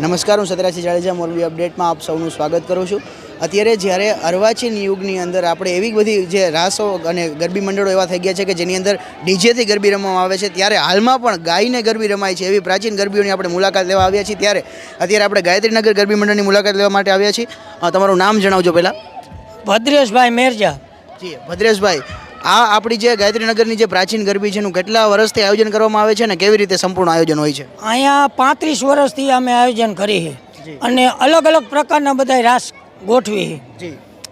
નમસ્કાર હું સતરાજી જાડેજા મોરબી અપડેટમાં આપ સૌનું સ્વાગત કરું છું. અત્યારે જ્યારે અર્વાચીન યુગની અંદર આપણે એવી બધી જે રાસો અને ગરબી મંડળો એવા થઈ ગયા છે કે જેની અંદર ડીજેથી ગરબી રમવામાં આવે છે ત્યારે હાલમાં પણ ગાયને ગરબી રમાય છે. એવી પ્રાચીન ગરબીઓની આપણે મુલાકાત લેવા આવ્યા છીએ. ત્યારે અત્યારે આપણે ગાયત્રીનગર ગરબી મંડળની મુલાકાત લેવા માટે આવ્યા છીએ. તમારું નામ જણાવજો પહેલાં. ભદ્રેશભાઈ મેરજા. જી ભદ્રેશભાઈ. આ આપણી જે ગાયત્રીનગરની જે પ્રાચીન ગરબી છે એનું કેટલા વર્ષથી આયોજન કરવામાં આવે છે અને કેવી રીતે સંપૂર્ણ આયોજન હોય છે? અહીંયા પાંત્રીસ વર્ષથી અમે આયોજન કરી છે. અને અલગ અલગ પ્રકારના બધા રાસ ગોઠવી.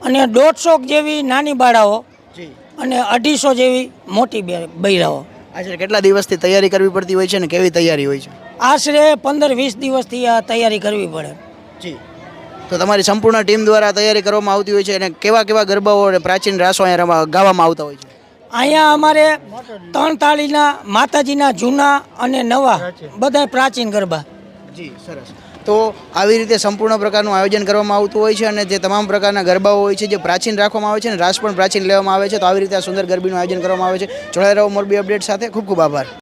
અને દોઢસો જેવી નાની બાળાઓ અને અઢીસો જેવી મોટી બૈરાઓ. આશરે કેટલા દિવસથી તૈયારી કરવી પડતી હોય છે અને કેવી તૈયારી હોય છે? આશરે પંદર વીસ દિવસથી આ તૈયારી કરવી પડે. જી. તો તમારી સંપૂર્ણ ટીમ દ્વારા તૈયારી કરવામાં આવતી હોય છે અને કેવા કેવા ગરબાઓ અને પ્રાચીન રાસો અહીંયા ગાવામાં આવતા હોય છે? અહીંયા અમારે ત્રણ તાળીના માતાજીના જૂના અને નવા બધા પ્રાચીન ગરબા. જી સરસ. તો આવી રીતે સંપૂર્ણ પ્રકારનું આયોજન કરવામાં આવતું હોય છે અને જે તમામ પ્રકારના ગરબાઓ હોય છે જે પ્રાચીન રાખવામાં આવે છે અને રાસ પણ પ્રાચીન લેવામાં આવે છે તો આવી રીતે આ સુંદર ગરબીનું આયોજન કરવામાં આવે છે. જોડાઈ રહો મોરબી અપડેટ સાથે. ખૂબ ખૂબ આભાર.